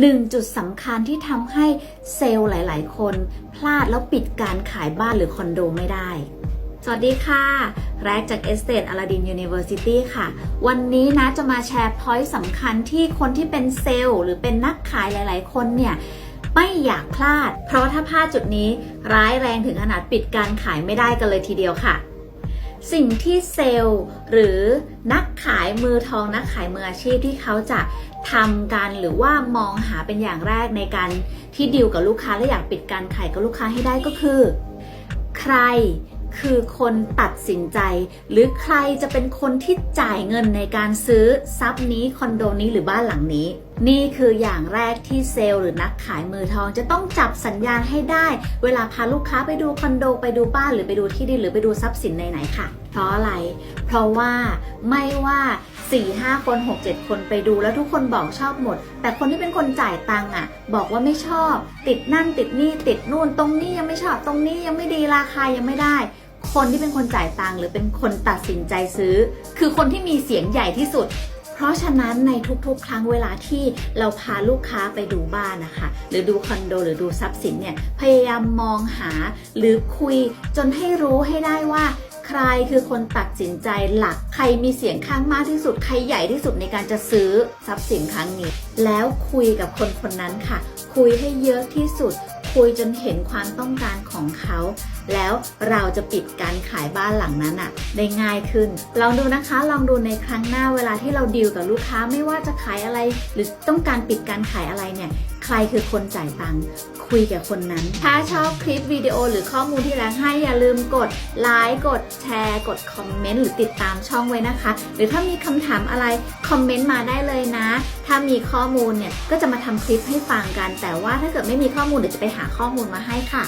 หนึ่งจุดสำคัญที่ทำให้เซลล์หลาย ๆ คน พลาดแล้วปิดการขายบ้านหรือคอนโดไม่ได้ สวัสดีค่ะ แรกจาก Estate Aladdin University ค่ะ วันนี้นะจะมาแชร์พอยต์สำคัญที่คนที่เป็นเซลล์หรือเป็นนักขายหลาย ๆ คนเนี่ย ไม่อยากพลาด เพราะถ้าพลาดจุดนี้ร้ายแรงถึงขนาดปิดการขายไม่ได้กันเลยทีเดียวค่ะ สิ่งที่เซลล์หรือนักขายมือทองนักขายมืออาชีพที่เขาจะทำกันหรือว่ามองหาเป็นอย่างแรกในการที่ดิวกับลูกค้าและอยากปิดการขายกับลูกค้าให้ได้ก็คือ ใคร คือคนตัดสินใจ หรือใครจะเป็นคนที่จ่ายเงินในการซื้อทรัพย์นี้คอนโดนี้หรือบ้านหลังนี้ นี่คืออย่างแรกที่เซลล์หรือนักขายมือทอง จะต้องจับสัญญาณให้ได้ เวลาพาลูกค้าไปดูคอนโดไปดูบ้านหรือไปดูที่ดินหรือไปดูทรัพย์สินไหนๆค่ะ เพราะอะไร เพราะว่าไม่ว่า 4 5คน6 7คนไปดูแล้วทุกคนบอกชอบหมด แต่คนที่เป็นคนจ่ายตังค์อะ บอกว่าไม่ชอบ ติดนั่นติดนี่ติดนู่น ตรงนี้ยังไม่ชอบตรงนี้ยังไม่ดีราคายังไม่ได้ คนที่เป็นคนจ่ายตังค์หรือเป็นคนตัดสินใจซื้อ คือคนที่มีเสียงใหญ่ที่สุดเพราะฉะนั้นในทุกๆ ครั้งเวลาที่เราพาลูกค้าไปดูบ้านนะคะ หรือดูคอนโดหรือดูทรัพย์สินเนี่ยพยายามมองหาหรือคุยจนให้รู้ให้ได้ว่า ใครคือคนตัดสินใจหลัก ใครมีเสียงข้างมากที่สุด ใครใหญ่ที่สุดในการจะซื้อทรัพย์สินครั้งนี้ แล้วคุยกับคนคนนั้นค่ะ คุยให้เยอะที่สุด คุยจนเห็นความต้องการของเขา แล้วเราจะปิดการขายบ้านหลังนั้นอะได้ง่ายขึ้น ลองดูนะคะ ลองดูในครั้งหน้าเวลาที่เราดีลกับลูกค้าไม่ว่าจะขายอะไร หรือต้องการปิดการขายอะไรเนี่ย ใครคือคนจ่ายตังค์คุยกับคนนั้น ถ้าชอบคลิปวิดีโอหรือข้อมูลที่แรงให้อย่าลืมกดไลค์กดแชร์ กดคอมเมนต์หรือติดตามช่องไว้นะคะ หรือถ้ามีคำถามอะไรคอมเมนต์มาได้เลยนะ ถ้ามีข้อมูลเนี่ยก็จะมาทำคลิปให้ฟังกัน แต่ว่าถ้าเกิดไม่มีข้อมูลเดี๋ยวจะไปหาข้อมูลมาให้ค่ะ